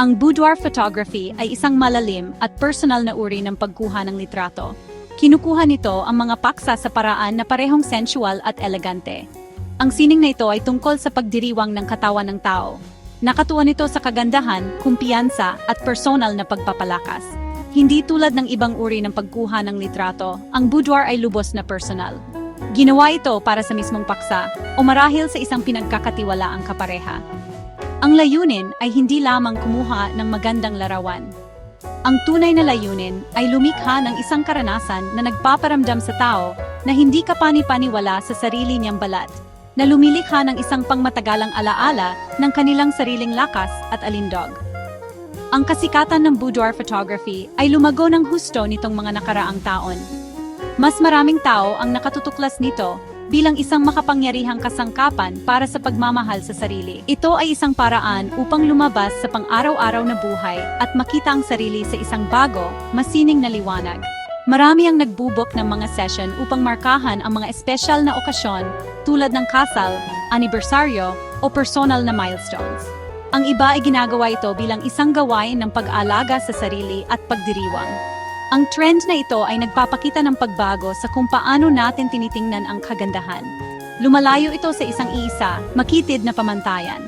Ang boudoir photography ay isang malalim at personal na uri ng pagkuha ng litrato. Kinukuha nito ang mga paksa sa paraan na parehong sensual at elegante. Ang sining na ito ay tungkol sa pagdiriwang ng katawan ng tao. Nakatuwa nito sa kagandahan, kumpiyansa at personal na pagpapalakas. Hindi tulad ng ibang uri ng pagkuha ng litrato, ang boudoir ay lubos na personal. Ginawa ito para sa mismong paksa o marahil sa isang pinagkakatiwalaang kapareha. Ang layunin ay hindi lamang kumuha ng magandang larawan. Ang tunay na layunin ay lumikha ng isang karanasan na nagpaparamdam sa tao na hindi ka pani-paniwala sa sarili niyang balat, na lumilikha ng isang pangmatagalang alaala ng kanilang sariling lakas at alindog. Ang kasikatan ng boudoir photography ay lumago ng husto nitong mga nakaraang taon. Mas maraming tao ang nakatutuklas nito bilang isang makapangyarihang kasangkapan para sa pagmamahal sa sarili. Ito ay isang paraan upang lumabas sa pang-araw-araw na buhay at makita ang sarili sa isang bago, masining na liwanag. Marami ang nagbubok ng mga session upang markahan ang mga espesyal na okasyon tulad ng kasal, anibersaryo o personal na milestones. Ang iba ay ginagawa ito bilang isang gawain ng pag-alaga sa sarili at pagdiriwang. Ang trend na ito ay nagpapakita ng pagbago sa kung paano natin tinitingnan ang kagandahan. Lumalayo ito sa isang isa, makitid na pamantayan.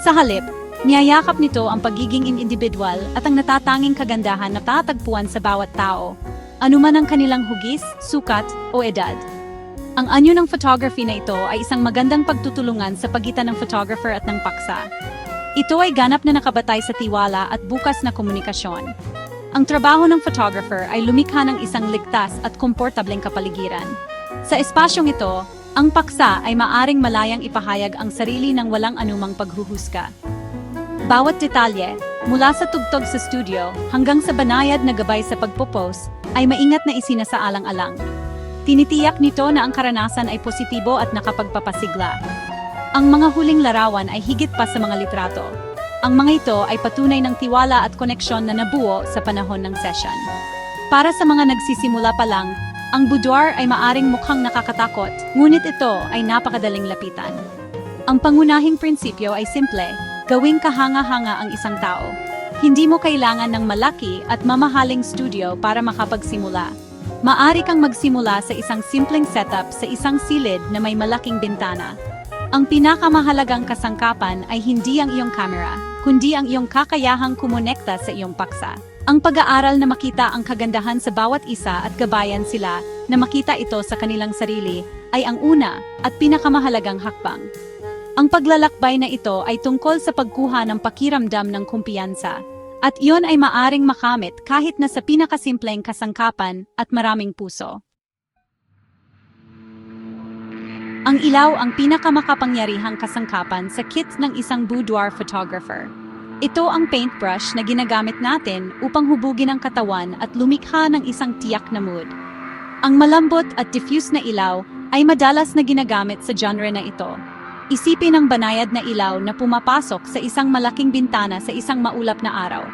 Sa halip, niyayakap nito ang pagiging individual at ang natatanging kagandahan na tatagpuan sa bawat tao, anuman ang kanilang hugis, sukat o edad. Ang anyo ng photography na ito ay isang magandang pagtutulungan sa pagitan ng photographer at ng paksa. Ito ay ganap na nakabatay sa tiwala at bukas na komunikasyon. Ang trabaho ng photographer ay lumikha ng isang ligtas at komportableng kapaligiran. Sa espasyong ito, ang paksa ay maaring malayang ipahayag ang sarili ng walang anumang paghuhusga. Bawat detalye, mula sa tugtog sa studio hanggang sa banayad na gabay sa pagpopose, ay maingat na isinasaalang-alang. Tinitiyak nito na ang karanasan ay positibo at nakapagpapasigla. Ang mga huling larawan ay higit pa sa mga litrato, ang mga ito ay patunay ng tiwala at koneksyon na nabuo sa panahon ng session. Para sa mga nagsisimula pa lang, ang boudoir ay maaring mukhang nakakatakot, ngunit ito ay napakadaling lapitan. Ang pangunahing prinsipyo ay simple, gawing kahanga-hanga ang isang tao. Hindi mo kailangan ng malaki at mamahaling studio para makapagsimula. Maari kang magsimula sa isang simpleng setup sa isang silid na may malaking bintana. Ang pinakamahalagang kasangkapan ay hindi ang iyong camera, kundi ang iyong kakayahang kumonekta sa iyong paksa. Ang pag-aaral na makita ang kagandahan sa bawat isa at gabayan sila na makita ito sa kanilang sarili ay ang una at pinakamahalagang hakbang. Ang paglalakbay na ito ay tungkol sa pagkuha ng pakiramdam ng kumpiyansa, at iyon ay maaring makamit kahit na sa pinakasimpleng kasangkapan at maraming puso. Ang ilaw ang pinakamakapangyarihang kasangkapan sa kit ng isang boudoir photographer. Ito ang paintbrush na ginagamit natin upang hubugin ang katawan at lumikha ng isang tiyak na mood. Ang malambot at diffuse na ilaw ay madalas na ginagamit sa genre na ito. Isipin ang banayad na ilaw na pumapasok sa isang malaking bintana sa isang maulap na araw.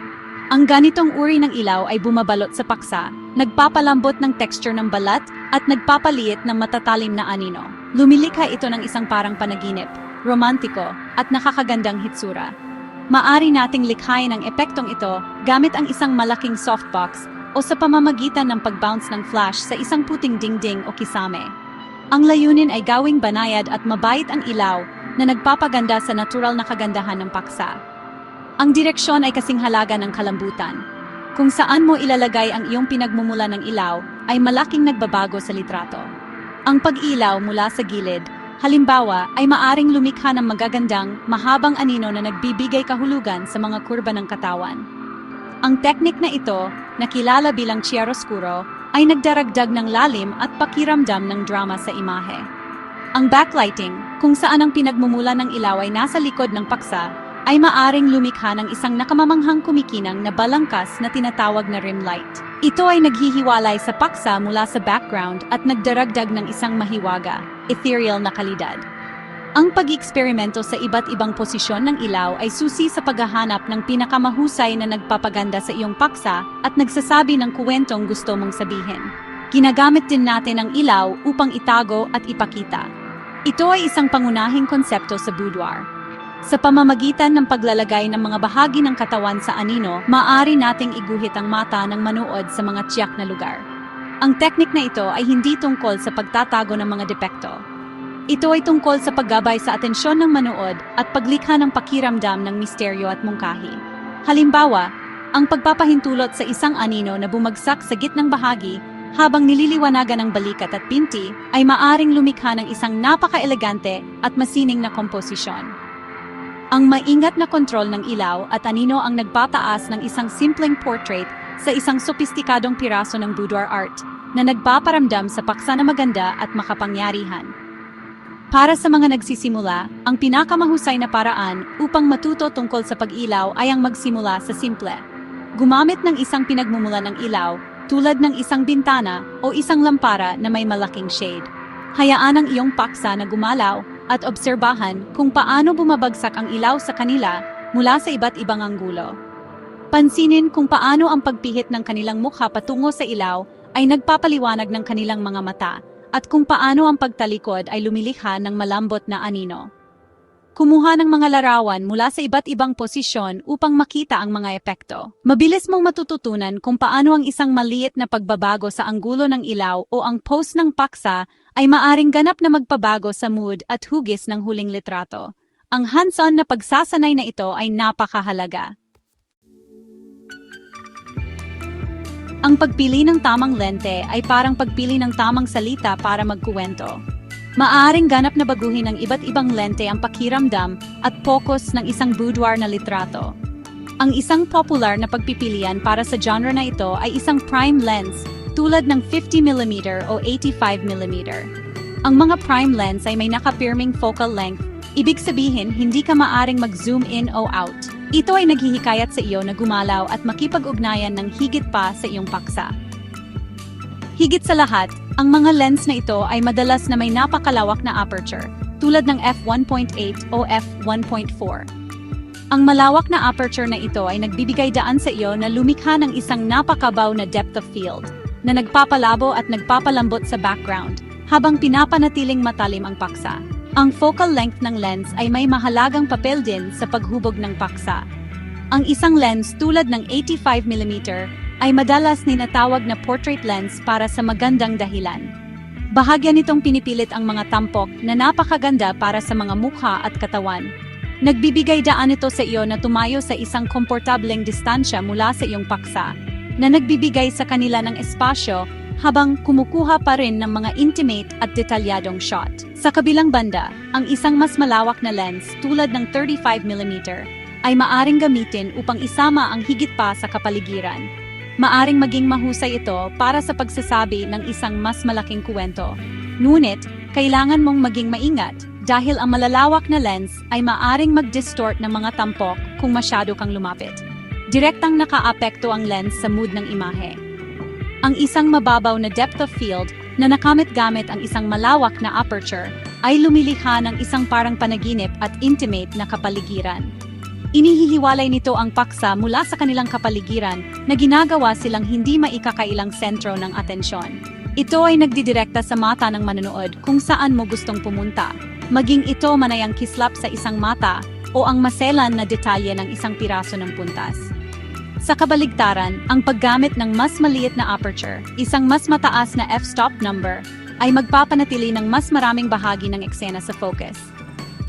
Ang ganitong uri ng ilaw ay bumabalot sa paksa, nagpapalambot ng texture ng balat at nagpapaliit ng matatalim na anino. Lumilikha ito ng isang parang panaginip, romantiko, at nakakagandang hitsura. Maari nating likhain ang epektong ito gamit ang isang malaking softbox o sa pamamagitan ng pag-bounce ng flash sa isang puting dingding o kisame. Ang layunin ay gawing banayad at mabait ang ilaw na nagpapaganda sa natural na kagandahan ng paksa. Ang direksyon ay kasing halaga ng kalambutan. Kung saan mo ilalagay ang iyong pinagmumula ng ilaw ay malaking nagbabago sa litrato. Ang pag-ilaw mula sa gilid, halimbawa, ay maaring lumikha ng magagandang, mahabang anino na nagbibigay kahulugan sa mga kurba ng katawan. Ang teknik na ito, na kilala bilang chiaroscuro, ay nagdaragdag ng lalim at pakiramdam ng drama sa imahe. Ang backlighting, kung saan ang pinagmumula ng ilaw ay nasa likod ng paksa, ay maaring lumikha ng isang nakamamanghang kumikinang na balangkas na tinatawag na rim light. Ito ay naghihiwalay sa paksa mula sa background at nagdaragdag ng isang mahiwaga, ethereal na kalidad. Ang pag-eksperimento sa iba't ibang posisyon ng ilaw ay susi sa paghahanap ng pinakamahusay na nagpapaganda sa iyong paksa at nagsasabi ng kuwentong gusto mong sabihin. Ginagamit din natin ang ilaw upang itago at ipakita. Ito ay isang pangunahing konsepto sa boudoir. Sa pamamagitan ng paglalagay ng mga bahagi ng katawan sa anino, maaari nating iguhit ang mata ng manood sa mga tiyak na lugar. Ang teknik na ito ay hindi tungkol sa pagtatago ng mga depekto. Ito ay tungkol sa paggabay sa atensyon ng manood at paglikha ng pakiramdam ng misteryo at mungkahi. Halimbawa, ang pagpapahintulot sa isang anino na bumagsak sa gitnang bahagi habang nililiwanagan ng balikat at pinti ay maaring lumikha ng isang napaka-elegante at masining na komposisyon. Ang maingat na kontrol ng ilaw at anino ang nagpataas ng isang simpleng portrait sa isang sopistikadong piraso ng boudoir art na nagpaparamdam sa paksa na maganda at makapangyarihan. Para sa mga nagsisimula, ang pinakamahusay na paraan upang matuto tungkol sa pag-ilaw ay ang magsimula sa simple. Gumamit ng isang pinagmumula ng ilaw tulad ng isang bintana o isang lampara na may malaking shade. Hayaan ang iyong paksa na gumalaw at obserbahan kung paano bumabagsak ang ilaw sa kanila mula sa iba't ibang anggulo. Pansinin kung paano ang pagpihit ng kanilang mukha patungo sa ilaw ay nagpapaliwanag ng kanilang mga mata at kung paano ang pagtalikod ay lumilikha ng malambot na anino. Kumuha ng mga larawan mula sa iba't ibang posisyon upang makita ang mga epekto. Mabilis mong matututunan kung paano ang isang maliit na pagbabago sa anggulo ng ilaw o ang pose ng paksa ay maaring ganap na magpabago sa mood at hugis ng huling litrato. Ang hands-on na pagsasanay na ito ay napakahalaga. Ang pagpili ng tamang lente ay parang pagpili ng tamang salita para magkuwento. Maaaring ganap na baguhin ng iba't ibang lente ang pakiramdam at focus ng isang boudoir na litrato. Ang isang popular na pagpipilian para sa genre na ito ay isang prime lens tulad ng 50mm o 85mm. Ang mga prime lens ay may nakapirming focal length, ibig sabihin hindi ka maaring mag-zoom in o out. Ito ay naghihikayat sa iyo na gumalaw at makipag-ugnayan ng higit pa sa iyong paksa. Higit sa lahat, ang mga lens na ito ay madalas na may napakalawak na aperture, tulad ng f1.8 o f1.4. Ang malawak na aperture na ito ay nagbibigay daan sa iyo na lumikha ng isang napakabaw na depth of field, na nagpapalabo at nagpapalambot sa background, habang pinapanatiling matalim ang paksa. Ang focal length ng lens ay may mahalagang papel din sa paghubog ng paksa. Ang isang lens tulad ng 85mm ay madalas ninatawag na portrait lens para sa magandang dahilan. Bahagya nitong pinipilit ang mga tampok na napakaganda para sa mga mukha at katawan. Nagbibigay daan ito sa iyo na tumayo sa isang komportableng distansya mula sa iyong paksa, na nagbibigay sa kanila ng espasyo habang kumukuha pa rin ng mga intimate at detalyadong shot. Sa kabilang banda, ang isang mas malawak na lens tulad ng 35mm ay maaring gamitin upang isama ang higit pa sa kapaligiran. Maaring maging mahusay ito para sa pagsasabi ng isang mas malaking kuwento. Ngunit, kailangan mong maging maingat dahil ang malalawak na lens ay maaring mag-distort ng mga tampok kung masyado kang lumapit. Direktang nakaapekto ang lens sa mood ng imahe. Ang isang mababaw na depth of field na nakamit-gamit ang isang malawak na aperture ay lumilikha ng isang parang panaginip at intimate na kapaligiran. Inihihiwalay nito ang paksa mula sa kanilang kapaligiran na ginagawa silang hindi maikakailang sentro ng atensyon. Ito ay nagdidirekta sa mata ng manonood kung saan mo gustong pumunta, maging ito manayang kislap sa isang mata o ang maselan na detalye ng isang piraso ng puntas. Sa kabaligtaran, ang paggamit ng mas maliit na aperture, isang mas mataas na f-stop number, ay magpapanatili ng mas maraming bahagi ng eksena sa focus.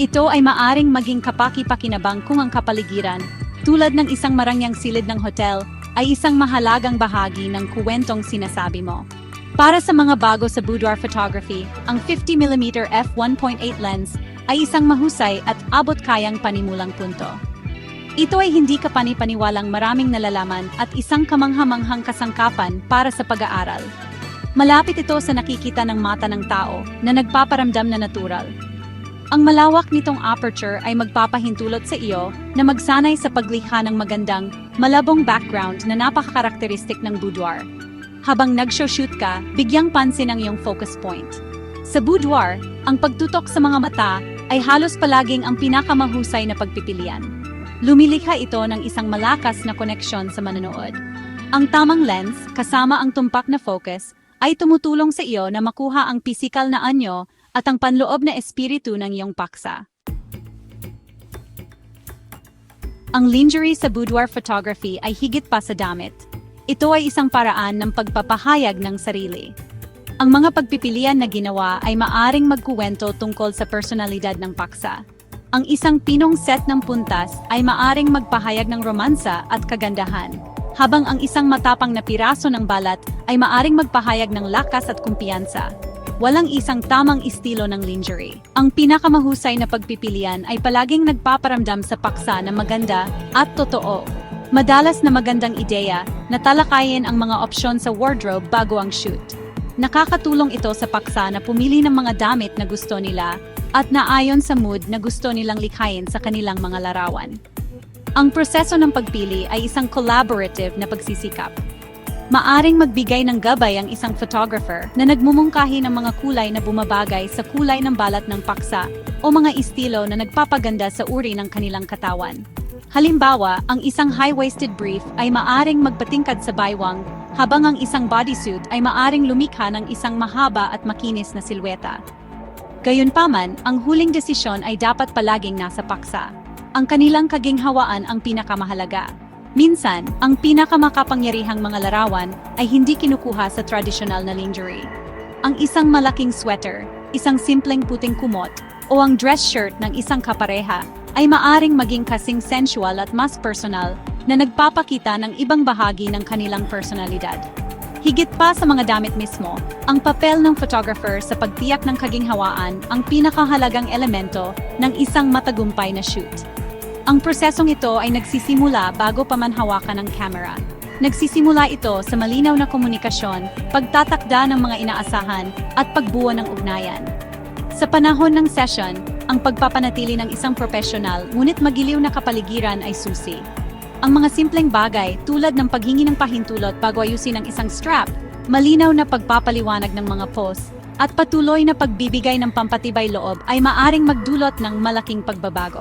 Ito ay maaring maging kapaki-pakinabang kung ang kapaligiran, tulad ng isang marangyang silid ng hotel, ay isang mahalagang bahagi ng kuwentong sinasabi mo. Para sa mga bago sa boudoir photography, ang 50mm f1.8 lens ay isang mahusay at abot-kayang panimulang punto. Ito ay hindi kapani-paniwalang maraming nalalaman at isang kamanghamanghang kasangkapan para sa pag-aaral. Malapit ito sa nakikita ng mata ng tao na nagpaparamdam na natural. Ang malawak nitong aperture ay magpapahintulot sa iyo na magsanay sa paglikha ng magandang, malabong background na napakakarakteristik ng boudoir. Habang nag-shoot ka, bigyang pansin ang iyong focus point. Sa boudoir, ang pagtutok sa mga mata ay halos palaging ang pinakamahusay na pagpipilian. Lumilikha ito ng isang malakas na koneksyon sa manonood. Ang tamang lens, kasama ang tumpak na focus, ay tumutulong sa iyo na makuha ang pisikal na anyo at ang panloob na espiritu ng iyong paksa. Ang lingerie sa boudoir photography ay higit pa sa damit. Ito ay isang paraan ng pagpapahayag ng sarili. Ang mga pagpipilian na ginawa ay maaring magkuwento tungkol sa personalidad ng paksa. Ang isang pinong set ng puntas ay maaring magpahayag ng romansa at kagandahan, habang ang isang matapang na piraso ng balat ay maaring magpahayag ng lakas at kumpiyansa. Walang isang tamang estilo ng lingerie. Ang pinakamahusay na pagpipilian ay palaging nagpaparamdam sa paksa na maganda at totoo. Madalas na magandang ideya na talakayin ang mga opsyon sa wardrobe bago ang shoot. Nakakatulong ito sa paksa na pumili ng mga damit na gusto nila at naayon sa mood na gusto nilang likhayin sa kanilang mga larawan. Ang proseso ng pagpili ay isang collaborative na pagsisikap. Maaring magbigay ng gabay ang isang photographer na nagmumungkahi ng mga kulay na bumabagay sa kulay ng balat ng paksa o mga estilo na nagpapaganda sa uri ng kanilang katawan. Halimbawa, ang isang high-waisted brief ay maaring magpatingkad sa baywang, habang ang isang bodysuit ay maaring lumikha ng isang mahaba at makinis na silweta. Gayunpaman, ang huling desisyon ay dapat palaging nasa paksa. Ang kanilang kaginhawaan ang pinakamahalaga. Minsan, ang pinakamakapangyarihang mga larawan ay hindi kinukuha sa tradisyonal na lingerie. Ang isang malaking sweater, isang simpleng puting kumot, o ang dress shirt ng isang kapareha ay maaring maging kasing sensual at mas personal na nagpapakita ng ibang bahagi ng kanilang personalidad. Higit pa sa mga damit mismo, ang papel ng photographer sa pagtiyak ng kaginhawaan ang pinakahalagang elemento ng isang matagumpay na shoot. Ang prosesong ito ay nagsisimula bago pa man hawakan ng camera. Nagsisimula ito sa malinaw na komunikasyon, pagtatakda ng mga inaasahan, at pagbuo ng ugnayan. Sa panahon ng session, ang pagpapanatili ng isang profesional ngunit magiliw na kapaligiran ay susi. Ang mga simpleng bagay tulad ng paghingi ng pahintulot bago ayusin ang isang strap, malinaw na pagpapaliwanag ng mga pose, at patuloy na pagbibigay ng pampatibay loob ay maaring magdulot ng malaking pagbabago.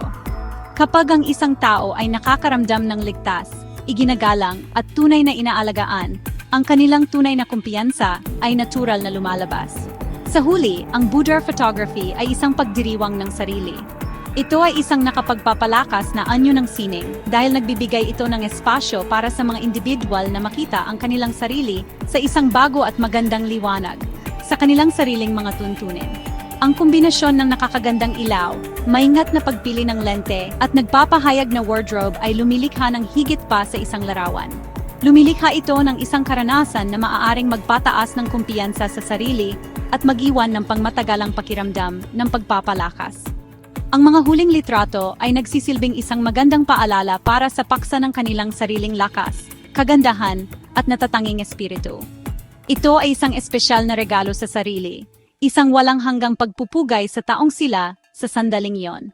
Kapag ang isang tao ay nakakaramdam ng ligtas, iginagalang at tunay na inaalagaan, ang kanilang tunay na kumpiyansa ay natural na lumalabas. Sa huli, ang boudoir photography ay isang pagdiriwang ng sarili. Ito ay isang nakapagpapalakas na anyo ng sining dahil nagbibigay ito ng espasyo para sa mga individual na makita ang kanilang sarili sa isang bago at magandang liwanag sa kanilang sariling mga tuntunin. Ang kombinasyon ng nakakagandang ilaw, maingat na pagpili ng lente at nagpapahayag na wardrobe ay lumilikha ng higit pa sa isang larawan. Lumilikha ito ng isang karanasan na maaaring magpataas ng kumpiyansa sa sarili at mag-iwan ng pangmatagalang pakiramdam ng pagpapalakas. Ang mga huling litrato ay nagsisilbing isang magandang paalala para sa paksa ng kanilang sariling lakas, kagandahan, at natatanging espiritu. Ito ay isang espesyal na regalo sa sarili, isang walang hanggang pagpupugay sa taong sila sa sandaling iyon.